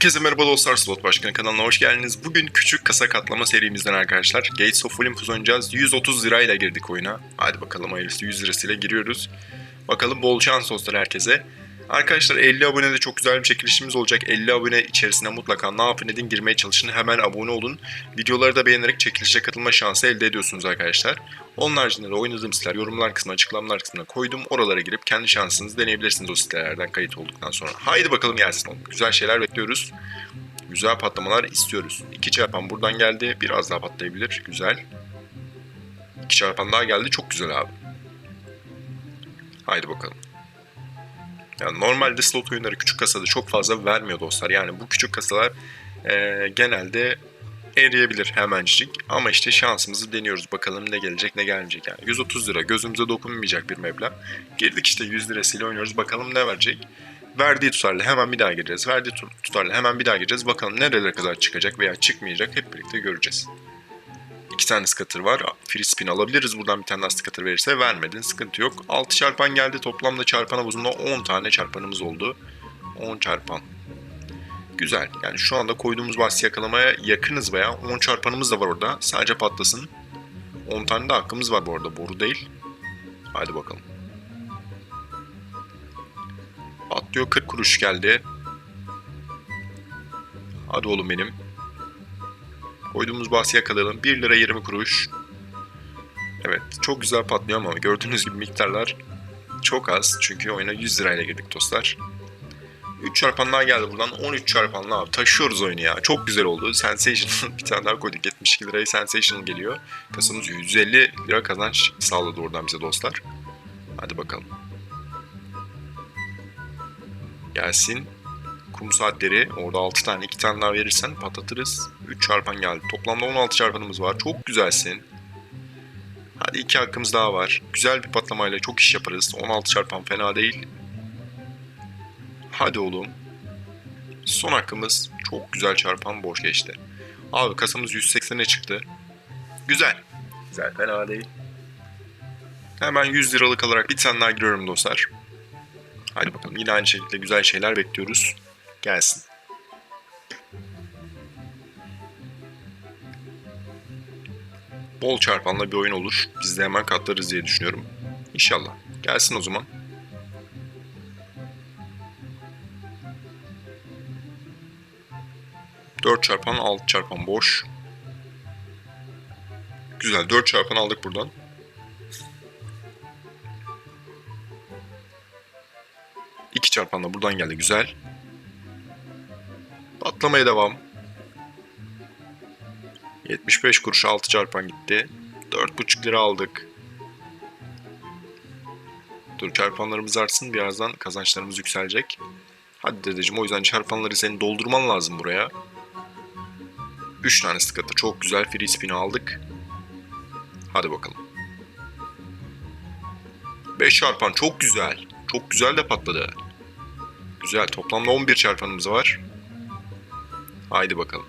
Herkese merhaba dostlar, Slot Başkanı kanalına hoş geldiniz. Bugün küçük kasa katlama serimizden arkadaşlar Gates of Olympus oynayacağız. 130 lirayla girdik oyuna. Hadi bakalım hayırlısı 100 lirasıyla giriyoruz. Bakalım bol şans olsun herkese. Arkadaşlar 50 abonede çok güzel bir çekilişimiz olacak. 50 abone içerisinde mutlaka ne yapın edin girmeye çalışın. Hemen abone olun. Videoları da beğenerek çekilişe katılma şansı elde ediyorsunuz arkadaşlar. Onun haricinde de oynadığım siteler yorumlar kısmına açıklamalar kısmına koydum. Oralara girip kendi şansınızı deneyebilirsiniz o sitelerden kayıt olduktan sonra. Haydi bakalım gelsin oğlum. Güzel şeyler bekliyoruz. Güzel patlamalar istiyoruz. 2 çarpan buradan geldi. Biraz daha patlayabilir. Güzel. 2 çarpan daha geldi. Çok güzel abi. Haydi bakalım. Yani normalde slot oyunları küçük kasada çok fazla vermiyor dostlar. Yani bu küçük kasalar e, genelde eriyebilir hemencik. Ama işte şansımızı deniyoruz. Bakalım ne gelecek ne gelmeyecek. Yani 130 lira gözümüze dokunmayacak bir meblağ. Girdik işte 100 lirasıyla oynuyoruz. Bakalım ne verecek. Verdiği tutarla hemen bir daha gireceğiz. Verdiği tu- tutarla hemen bir daha gireceğiz. Bakalım nerelere kadar çıkacak veya çıkmayacak hep birlikte göreceğiz. Tane scatter var. Free spin alabiliriz. Buradan bir tane daha scatter verirse vermedin. Sıkıntı yok. 6 çarpan geldi. Toplamda çarpan havuzunda 10 tane çarpanımız oldu. 10 çarpan. Güzel. Yani şu anda koyduğumuz bahsi yakalamaya yakınız veya 10 çarpanımız da var orada. Sadece patlasın. 10 tane de hakkımız var bu arada. Boru değil. Haydi bakalım. Patlıyor 40 kuruş geldi. Hadi oğlum benim. Koyduğumuz bahsi yakalayalım. 1 lira 20 kuruş. Evet çok güzel patlıyor ama gördüğünüz gibi miktarlar çok az. Çünkü oyuna 100 lirayla girdik dostlar. 3 çarpanlar geldi buradan. 13 çarpanlı abi. Taşıyoruz oyunu ya. Çok güzel oldu. Sensational bir tane daha koyduk. 72 lirayı Sensational geliyor. Kasamız 150 lira kazanç sağladı oradan bize dostlar. Hadi bakalım. Gelsin. Kum saatleri. Orada 6 tane. 2 tane daha verirsen patlatırız. 3 çarpan geldi. Toplamda 16 çarpanımız var. Çok güzelsin. Hadi 2 hakkımız daha var. Güzel bir patlamayla çok iş yaparız. 16 çarpan fena değil. Hadi oğlum. Son hakkımız çok güzel çarpan boş geçti. Abi kasamız 180'e çıktı. Güzel. Güzel fena değil. Hemen 100 liralık alarak bir tane daha giriyorum dostlar. Hadi bakalım yine aynı şekilde güzel şeyler bekliyoruz. Gelsin. Bol çarpanla bir oyun olur. Biz de hemen katlarız diye düşünüyorum. İnşallah. Gelsin o zaman. Dört çarpan, altı çarpan boş. Güzel. Dört çarpan aldık buradan. İki çarpan da buradan geldi. Güzel. Patlamaya devam. 75 kuruş 6 çarpan gitti. 4,5 lira aldık. Dur çarpanlarımız artsın birazdan kazançlarımız yükselecek. Hadi dedeciğim o yüzden çarpanları senin doldurman lazım buraya. 3 tane scatter çok güzel free spin'i aldık. Hadi bakalım. 5 çarpan çok güzel. Çok güzel de patladı. Güzel toplamda 11 çarpanımız var. Haydi bakalım.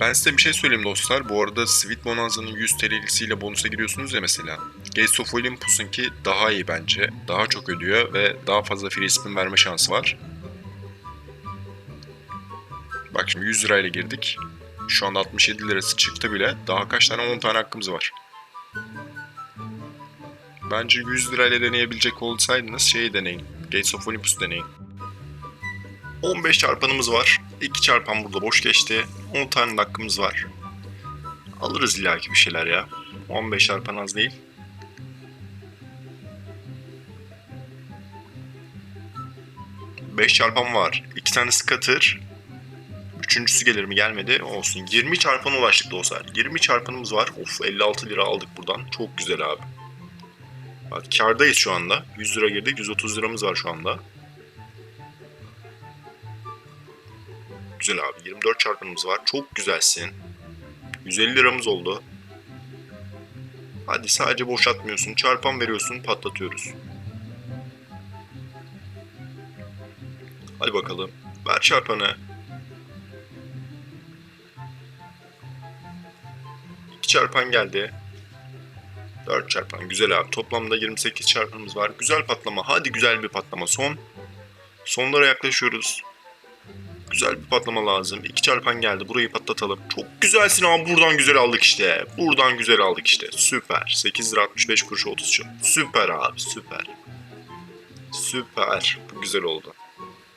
Ben size bir şey söyleyeyim dostlar. Bu arada Sweet Bonanza'nın 100 TL'siyle bonusa giriyorsunuz ya mesela. Gates of Olympus'unki daha iyi bence. Daha çok ödüyor ve daha fazla free spin verme şansı var. Bak şimdi 100 lirayla girdik. Şu anda 67 lirası çıktı bile. Daha kaç tane 10 tane hakkımız var. Bence 100 lirayla deneyebilecek olsaydınız şeyi deneyin. Gates of Olympus deneyin. 15 çarpanımız var. 2 çarpan burada boş geçti. 10 tane de hakkımız var. Alırız illaki bir şeyler ya. 15 çarpan az değil. Beş çarpan var. 2 tane scatter. Üçüncüsü gelir mi gelmedi olsun. 20 çarpana ulaştık dostlar. 20 çarpanımız var. Of 56 lira aldık buradan. Çok güzel abi. Bak kardayız şu anda. 100 lira girdik. 130 liramız var şu anda. Güzel abi. 24 çarpanımız var. Çok güzelsin. 150 liramız oldu. Hadi sadece boşaltmıyorsun. Çarpan veriyorsun. Patlatıyoruz. Hadi bakalım. Ver çarpanı. İki çarpan geldi. 4 çarpan güzel abi. Toplamda 28 çarpanımız var. Güzel patlama. Hadi güzel bir patlama. Son. Sonlara yaklaşıyoruz. Güzel bir patlama lazım. 2 çarpan geldi. Burayı patlatalım. Çok güzelsin abi. Buradan güzel aldık işte. Buradan güzel aldık işte. Süper. 8 lira 65 kuruş 30 çarp. Süper abi. Süper. Süper. Bu güzel oldu.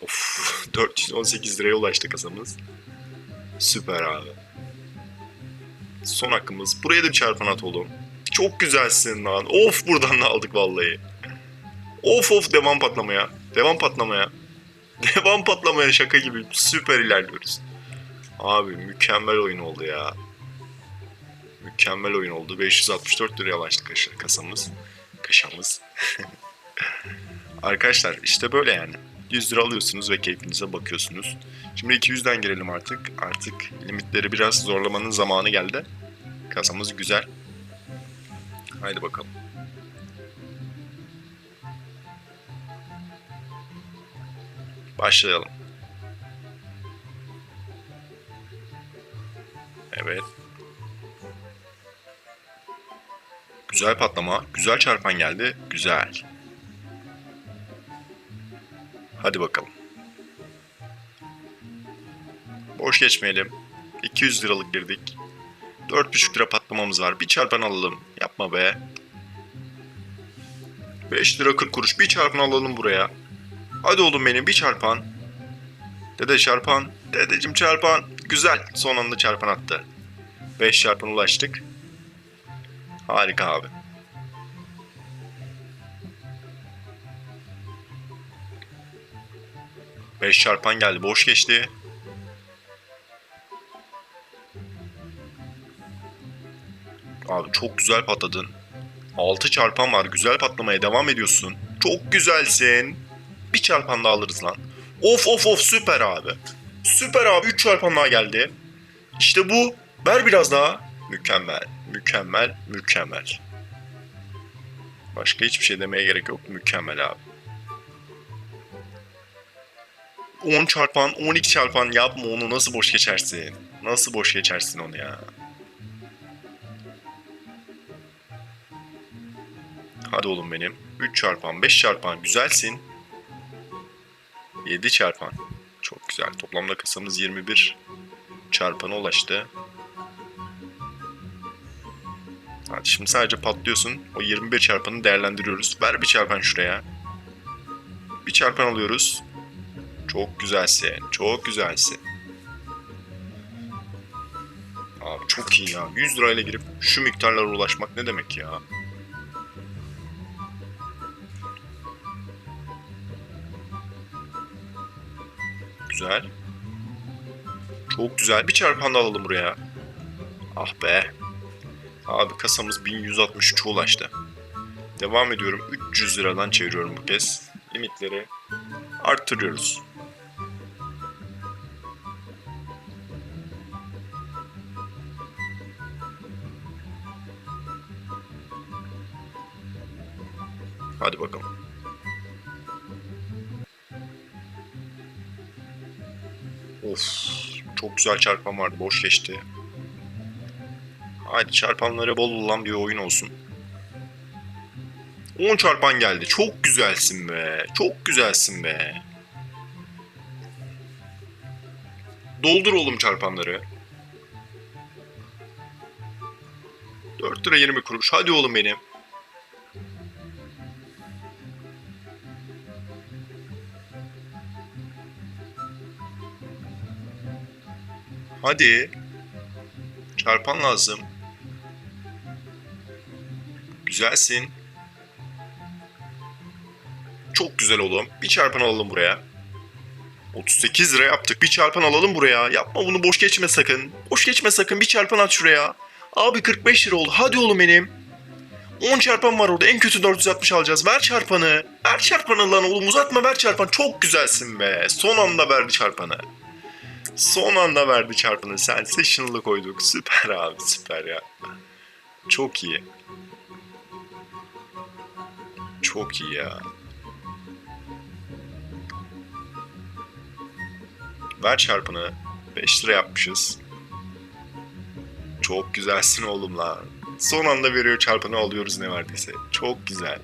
Of. 418 liraya ulaştı kasamız. Süper abi. Son hakkımız. Buraya da bir çarpan at oğlum. Çok güzelsin lan. Of buradan da aldık vallahi. Of of devam patlamaya. Devam patlamaya. Devam patlamaya şaka gibi. Süper ilerliyoruz. Abi mükemmel oyun oldu ya. Mükemmel oyun oldu. 564 liraya kaş- kasamız. Kaşamız. Arkadaşlar işte böyle yani. 100 lira alıyorsunuz ve keyfinize bakıyorsunuz. Şimdi 200'den girelim artık. Artık limitleri biraz zorlamanın zamanı geldi. Kasamız güzel. Haydi bakalım. Başlayalım. Evet. Güzel patlama. Güzel çarpan geldi. Güzel. Hadi bakalım. Boş geçmeyelim. 200 liralık girdik. 4,5 lira patlamamız var. Bir çarpan alalım. Yapma be. 5 lira 40 kuruş. Bir çarpan alalım buraya. Hadi oğlum benim bir çarpan. Dede çarpan. Dedecim çarpan. Güzel. Son anda çarpan attı. 5 çarpan ulaştık. Harika abi. Beş çarpan geldi. Boş geçti. Abi çok güzel patladın. 6 çarpan var. Güzel patlamaya devam ediyorsun. Çok güzelsin. Bir çarpan daha alırız lan. Of of of süper abi. Süper abi 3 çarpan daha geldi. İşte bu. Ver biraz daha. Mükemmel. Mükemmel. Mükemmel. Başka hiçbir şey demeye gerek yok. Mükemmel abi. 10 çarpan, 12 çarpan yapma onu nasıl boş geçersin? Nasıl boş geçersin onu ya? Hadi oğlum benim. 3 çarpan, 5 çarpan güzelsin. 7 çarpan. Çok güzel. Toplamda kasamız 21 çarpana ulaştı. Hadi şimdi sadece patlıyorsun. O 21 çarpanı değerlendiriyoruz. Ver bir çarpan şuraya. Bir çarpan alıyoruz. Çok güzelsin. Çok güzelsin. Abi çok iyi ya. 100 lirayla girip şu miktarlara ulaşmak ne demek ya? Güzel. Çok güzel. Bir çarpan da alalım buraya. Ah be. Abi kasamız 1163'e ulaştı. Devam ediyorum. 300 liradan çeviriyorum bu kez. Limitleri arttırıyoruz. Hadi bakalım. Of, çok güzel çarpan vardı. Boş geçti. Haydi çarpanları bol olan bir oyun olsun. 10 çarpan geldi. Çok güzelsin be. Çok güzelsin be. Doldur oğlum çarpanları. 4 lira 20 kuruş. Hadi oğlum benim. Hadi. Çarpan lazım. Güzelsin. Çok güzel oğlum. Bir çarpan alalım buraya. 38 lira yaptık. Bir çarpan alalım buraya. Yapma bunu boş geçme sakın. Boş geçme sakın. Bir çarpan at şuraya. Abi 45 lira oldu. Hadi oğlum benim. 10 çarpan var orada. En kötü 460 alacağız. Ver çarpanı. Ver çarpanı lan oğlum. Uzatma ver çarpan. Çok güzelsin be. Son anda verdi çarpanı. Son anda verdi çarpını. Sensational'ı koyduk. Süper abi süper ya. Çok iyi. Çok iyi ya. Ver çarpını. 5 lira yapmışız. Çok güzelsin oğlum lan. Son anda veriyor çarpanı alıyoruz ne vardıysa. Çok güzel.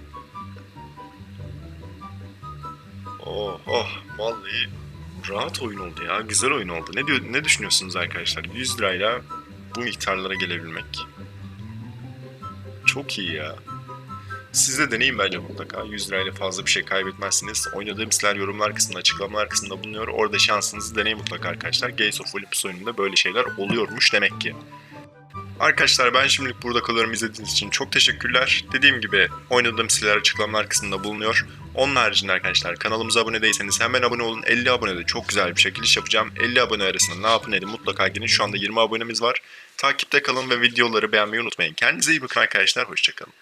Oh oh vallahi rahat oyun oldu ya. Güzel oyun oldu. Ne diyor ne düşünüyorsunuz arkadaşlar? 100 lirayla bu miktarlara gelebilmek. Çok iyi ya. Siz de deneyin bence mutlaka. 100 lirayla fazla bir şey kaybetmezsiniz. Oynadığım siteler yorumlar kısmında, açıklamalar kısmında bulunuyor. Orada şansınızı deneyin mutlaka arkadaşlar. Gates of Olympus oyununda böyle şeyler oluyormuş demek ki. Arkadaşlar ben şimdilik burada kalıyorum izlediğiniz için çok teşekkürler. Dediğim gibi oynadığım siteler açıklamalar kısmında bulunuyor. Onun haricinde arkadaşlar kanalımıza abone değilseniz hemen abone olun. 50 abonede çok güzel bir çekiliş yapacağım. 50 abone arasında ne yapın edin mutlaka girin. Şu anda 20 abonemiz var. Takipte kalın ve videoları beğenmeyi unutmayın. Kendinize iyi bakın arkadaşlar. Hoşçakalın.